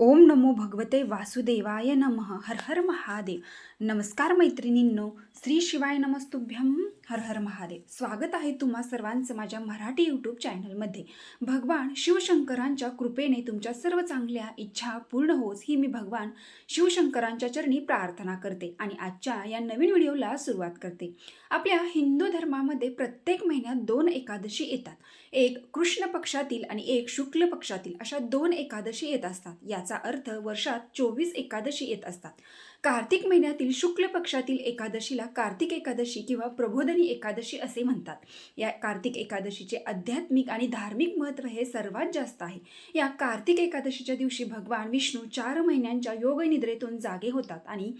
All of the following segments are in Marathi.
ओम नमो भगवते वासुदेवाय नमः हर हर महादेव। नमस्कार मैत्रिणींनो श्री शिवाय नमस्तुभ्यम हर हर महादेव। स्वागत आहे तुम्हा सर्वांचं माझ्या मराठी यूट्यूब चॅनलमध्ये. भगवान शिवशंकरांच्या कृपेने तुमच्या सर्व चांगल्या इच्छा पूर्ण होस ही मी भगवान शिवशंकरांच्या चरणी प्रार्थना करते आणि आजच्या या नवीन व्हिडिओला सुरुवात करते. आपल्या हिंदू धर्मामध्ये प्रत्येक महिन्यात दोन एकादशी येतात. एक कृष्ण पक्षातील आणि एक शुक्ल पक्षातील अशा दोन एकादशी येत असतात. याचा अर्थ वर्षात चोवीस एकादशी येत असतात. कार्तिक महिन्यातील शुक्ल पक्षातील एकादशीला कार्तिक एकादशी किंवा प्रबोधनी एकादशी असे म्हणतात. या कार्तिक एकादशीचे आध्यात्मिक आणि धार्मिक महत्त्व हे सर्वात जास्त आहे. या कार्तिक एकादशीच्या दिवशी भगवान विष्णू चार महिन्यांच्या योगनिद्रेतून जागे होतात आणि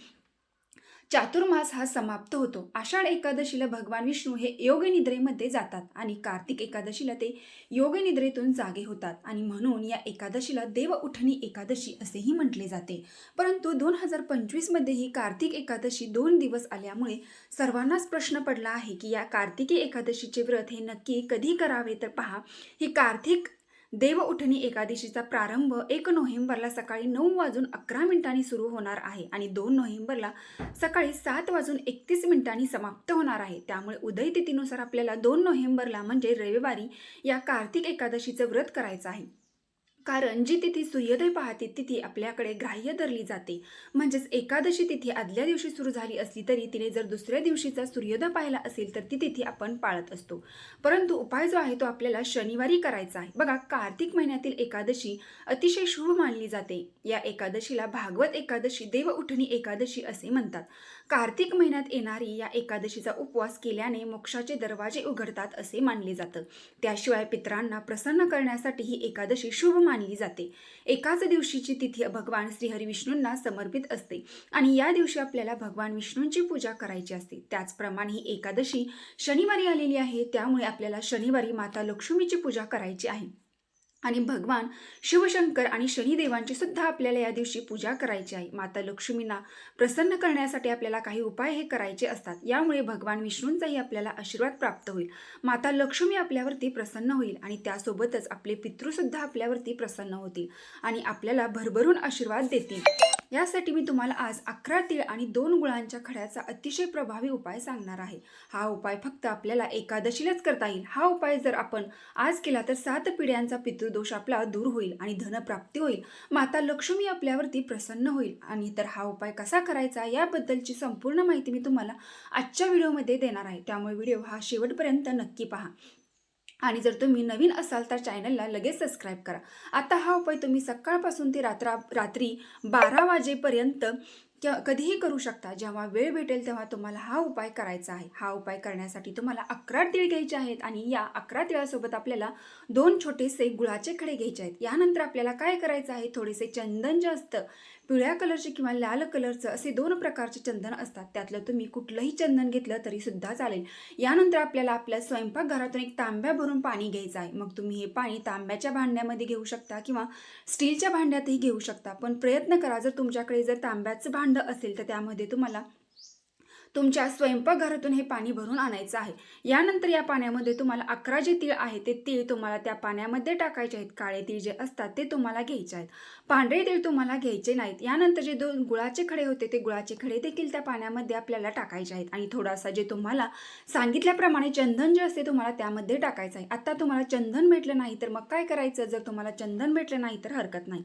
चातुर्मास हा समाप्त होतो. आषाढ एकादशीला भगवान विष्णू हे योगनिद्रेमध्ये जातात आणि कार्तिक एकादशीला ते योगनिद्रेतून जागे होतात आणि म्हणून या एकादशीला देव उठणी एकादशी असेही म्हटले जाते. परंतु दोन हजार पंचवीसमध्ये ही कार्तिक एकादशी दोन दिवस आल्यामुळे सर्वांनाच प्रश्न पडला आहे की या कार्तिकी एकादशीचे व्रत हे नक्की कधी करावे? तर पहा ही कार्तिक देव उठणी एकादशीचा प्रारंभ एक नोव्हेंबरला सकाळी नऊ वाजून अकरा मिनिटांनी सुरू होणार आहे आणि दोन नोव्हेंबरला सकाळी सात वाजून एकतीस मिनिटांनी समाप्त होणार आहे. त्यामुळे उदय तिथीनुसार आपल्याला दोन नोव्हेंबरला म्हणजे रविवारी या कार्तिक एकादशीचं व्रत करायचं आहे. कारण जी तिथी सूर्योदय पाहते तिथी आपल्याकडे ग्राह्य धरली जाते. म्हणजेच एकादशी तिथी आदल्या दिवशी सुरू झाली असली तरी तिने जर दुसऱ्या दिवशीचा सूर्योदय पाहिला असेल तर ती तिथी आपण पाळत असतो. परंतु उपाय जो आहे तो आपल्याला शनिवारी करायचा आहे. बघा कार्तिक महिन्यातील एकादशी अतिशय शुभ मानली जाते. या एकादशीला भागवत एकादशी देव उठणी एकादशी असे म्हणतात. कार्तिक महिन्यात येणारी या एकादशीचा उपवास केल्याने मोक्षाचे दरवाजे उघडतात असे मानले जातं. त्याशिवाय पितरांना प्रसन्न करण्यासाठी ही एकादशी शुभ मान मानली जाते. एकाच दिवशीची तिथी भगवान श्रीहरिविष्णूंना समर्पित असते आणि या दिवशी आपल्याला भगवान विष्णूंची पूजा करायची असते. त्याचप्रमाणे ही एकादशी शनिवारी आलेली आहे. त्यामुळे आपल्याला शनिवारी माता लक्ष्मीची पूजा करायची आहे. आणि भगवान शिवशंकर आणि शनिदेवांची सुद्धा आपल्याला या दिवशी पूजा करायची आहे. माता लक्ष्मींना प्रसन्न करण्यासाठी आपल्याला काही उपाय हे करायचे असतात. यामुळे भगवान विष्णूंचाही आपल्याला आशीर्वाद प्राप्त होईल. माता लक्ष्मी आपल्यावरती प्रसन्न होईल आणि त्यासोबतच आपले पितृसुद्धा आपल्यावरती प्रसन्न होतील आणि आपल्याला भरभरून आशीर्वाद देतील. यासाठी मी तुम्हाला आज अकरा तीळ आणि दोन गुळांच्या खड्याचा अतिशय प्रभावी उपाय सांगणार आहे. हा उपाय फक्त आपल्याला एकादशीलाच करता येईल. हा उपाय जर आपण आज केला तर सात पिढ्यांचा पितृदोष आपला दूर होईल आणि धनप्राप्ती होईल. माता लक्ष्मी आपल्यावरती प्रसन्न होईल. आणि तर हा उपाय कसा करायचा याबद्दलची संपूर्ण माहिती मी तुम्हाला आजच्या व्हिडिओमध्ये देणार आहे. त्यामुळे व्हिडिओ हा शेवटपर्यंत नक्की पहा. आणि जर तुम्ही नवीन असाल तर चॅनलला लगेच सबस्क्राईब करा. आता हा उपाय तुम्ही सकाळपासून ते रात्रा रात्री बारा वाजेपर्यंत कधीही करू शकता. जेव्हा वेळ भेटेल तेव्हा तुम्हाला हा उपाय करायचा आहे. हा उपाय करण्यासाठी तुम्हाला अकरा तीळ घ्यायचे आहेत आणि या अकरा तिळासोबत आपल्याला दोन छोटेसे गुळाचे खडे घ्यायचे आहेत. यानंतर आपल्याला काय करायचं आहे? थोडेसे चंदन जे असतं पिवळ्या कलरचे किंवा लाल कलरचं असे दोन प्रकारचे चंदन असतात. त्यातलं तुम्ही कुठलंही चंदन घेतलं तरी सुद्धा चालेल. यानंतर आपल्याला आपल्या स्वयंपाकघरातून एक तांब्या भरून पाणी घ्यायचं आहे. मग तुम्ही हे पाणी तांब्याच्या भांड्यामध्ये घेऊ शकता किंवा स्टीलच्या भांड्यातही घेऊ शकता. पण प्रयत्न करा जर तुमच्याकडे जर तांब्याचं भांडं असेल तर त्यामध्ये तुम्हाला तुमच्या स्वयंपाकघरातून हे पाणी भरून आणायचं आहे. यानंतर या पाण्यामध्ये तुम्हाला अकरा जे तीळ आहे ते तीळ तुम्हाला त्या पाण्यामध्ये टाकायचे आहेत. काळे तीळ जे असतात ते तुम्हाला घ्यायचे आहेत. पांढरे तीळ तुम्हाला घ्यायचे नाहीत. यानंतर जे दोन गुळाचे खडे होते ते गुळाचे खडे देखील त्या पाण्यामध्ये आपल्याला टाकायचे आहेत. आणि थोडासा जे तुम्हाला सांगितल्याप्रमाणे चंदन जे असते तुम्हाला त्यामध्ये टाकायचं आहे. आता तुम्हाला चंदन भेटलं नाही तर मग काय करायचं? जर तुम्हाला चंदन भेटलं नाही तर हरकत नाही.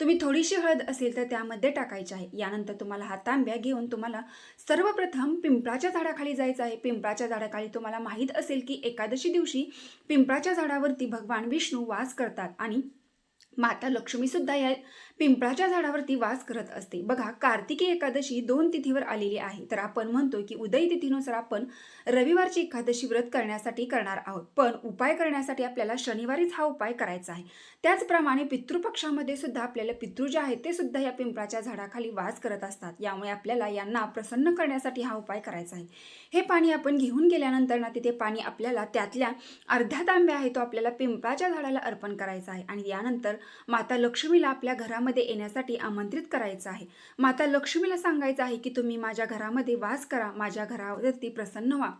तुम्ही थोडीशी हळद असेल तर त्यामध्ये टाकायची आहे. यानंतर तुम्हाला हा तांब्या घेऊन तुम्हाला सर्वप्रथम पिंपळाच्या झाडाखाली जायचं आहे. पिंपळाच्या झाडाखाली तुम्हाला माहीत असेल की एकादशी दिवशी पिंपळाच्या झाडावरती भगवान विष्णू वास करतात आणि माता लक्ष्मीसुद्धा या पिंपळाच्या झाडावरती वास करत असते. बघा कार्तिकी एकादशी दोन तिथीवर आलेली आहे. तर आपण म्हणतो की उदय तिथीनुसार आपण रविवारची एकादशी व्रत करण्यासाठी करणार आहोत. पण उपाय करण्यासाठी आपल्याला शनिवारीच हा उपाय करायचा आहे. त्याचप्रमाणे पितृपक्षामध्ये सुद्धा आपल्याला पितृ जे आहेत ते सुद्धा या पिंपळाच्या झाडाखाली वास करत असतात. यामुळे आपल्याला यांना प्रसन्न करण्यासाठी हा उपाय करायचा आहे. हे पाणी आपण घेऊन गेल्यानंतर ना तिथे पाणी आपल्याला त्यातल्या अर्ध्या तांब्या आहे तो आपल्याला पिंपळाच्या झाडाला अर्पण करायचा आहे. आणि यानंतर माता लक्ष्मीला आपल्या घरा घरामध्ये येण्यासाठी आमंत्रित करायचं आहे. माता लक्ष्मीला सांगायचं आहे की तुम्ही माझ्या घरामध्ये वास करा माझ्या घरावरती प्रसन्न व्हा.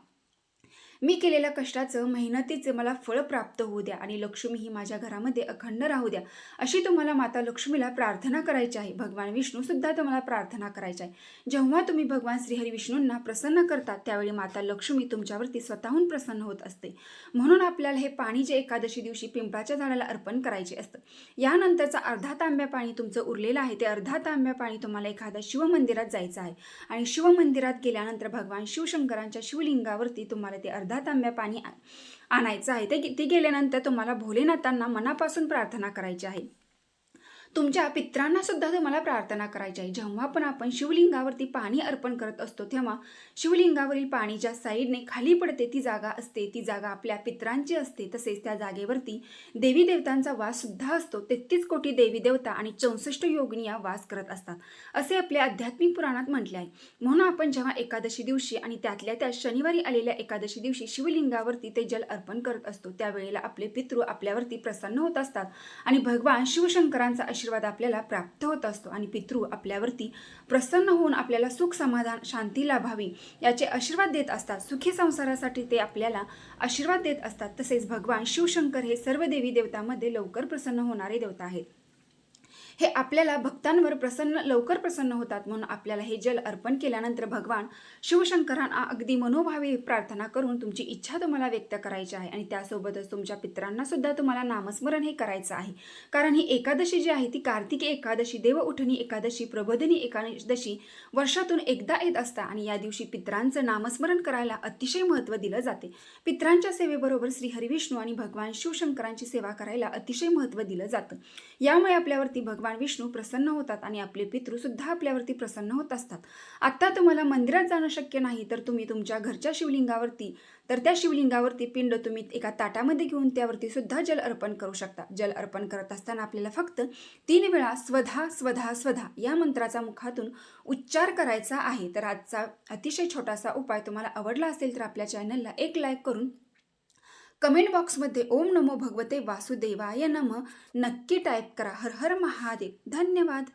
मी केलेल्या कष्टाचं मेहनतीचं मला फळ प्राप्त होऊ द्या आणि लक्ष्मी ही माझ्या घरामध्ये अखंड राहू द्या. अशी तुम्हाला माता लक्ष्मीला प्रार्थना करायची आहे. भगवान विष्णूसुद्धा तुम्हाला प्रार्थना करायची आहे जेव्हा तुम्ही भगवान श्रीहरी विष्णूंना प्रसन्न करतात त्यावेळी माता लक्ष्मी तुमच्यावरती स्वतःहून प्रसन्न होत असते. म्हणून आपल्याला हे पाणी जे एकादशी दिवशी पिंपळाच्या झाडाला अर्पण करायचे असतं. यानंतरचा अर्धा तांब्या पाणी तुमचं उरलेलं आहे. ते अर्धा तांब्या पाणी तुम्हाला एखाद्या शिवमंदिरात जायचं आहे. आणि शिवमंदिरात गेल्यानंतर भगवान शिवशंकरांच्या शिवलिंगावरती तुम्हाला ते अर्धा तांब्या पाणी आ- आणायचं आहे. ते ते गेल्यानंतर तुम्हाला भोलेनाथांना मनापासून प्रार्थना करायची आहे. तुमच्या पित्रांना सुद्धा तुम्हाला प्रार्थना करायची आहे. जेव्हा पण आपण शिवलिंगावरती पाणी अर्पण करत असतो तेव्हा शिवलिंगावरील पाणी ज्या साईडने खाली पडते ती जागा असते. ती जागा आपल्या पित्रांची असते. तसेच त्या जागेवरती देवी देवतांचा वास सुद्धा असतो. तेहतीस कोटी देवी देवता आणि चौसष्ट योगिनी या वास करत असतात असे आपल्या आध्यात्मिक पुराणात म्हटले आहे. म्हणून आपण जेव्हा एकादशी दिवशी आणि त्यातल्या त्या शनिवारी आलेल्या एकादशी दिवशी शिवलिंगावरती ते जल अर्पण करत असतो त्यावेळेला आपले पितृ आपल्यावरती प्रसन्न होत असतात. आणि भगवान शिवशंकरांचा आशीर्वाद आपल्याला प्राप्त होत असतो आणि पितृ आपल्यावरती प्रसन्न होऊन आपल्याला सुख समाधान शांती लाभावी याचे आशीर्वाद देत असतात. सुखी संसारासाठी ते आपल्याला आशीर्वाद देत असतात. तसेच भगवान शिवशंकर हे सर्व देवी देवतामध्ये लवकर प्रसन्न होणारे देवता आहेत. हे आपल्याला भक्तांवर प्रसन्न लवकर प्रसन्न होतात. म्हणून आपल्याला हे जल अर्पण केल्यानंतर भगवान शिवशंकरांना अगदी मनोभावे प्रार्थना करून तुमची इच्छा तुम्हाला व्यक्त करायची आहे. आणि त्यासोबतच तुमच्या पित्रांना सुद्धा तुम्हाला नामस्मरण हे करायचं आहे. कारण ही एकादशी जी आहे ती कार्तिकी एकादशी देव उठणी एकादशी प्रबोधिनी एकादशी वर्षातून एकदा येत असता आणि या दिवशी पित्रांचं नामस्मरण करायला अतिशय महत्त्व दिलं जाते. पित्रांच्या सेवेबरोबर श्री हरिविष्णू आणि भगवान शिवशंकरांची सेवा करायला अतिशय महत्त्व दिलं जातं. यामुळे आपल्यावरती भगवान विष्णू प्रसन्न होतात आणि आपले पितृसुद्धा आपल्यावरती प्रसन्न होत असतात. आत्ता तुम्हाला मंदिरात जाणं शक्य नाही तर तुम्ही तुमच्या घरच्या शिवलिंगावरती तर त्या शिवलिंगावरती पिंड तुम्ही एका ताटामध्ये घेऊन त्यावरती सुद्धा जल अर्पण करू शकता. जल अर्पण करत असताना आपल्याला फक्त तीन वेळा स्वधा स्वधा स्वधा या मंत्राचा मुखातून उच्चार करायचा आहे. तर आजचा अतिशय छोटासा उपाय तुम्हाला आवडला असेल तर आपल्या चॅनलला एक लाईक करून कमेंट बॉक्समध्ये ओम नमो भगवते वासुदेवाय नम. नक्की टाईप करा. हर हर महादेव. धन्यवाद.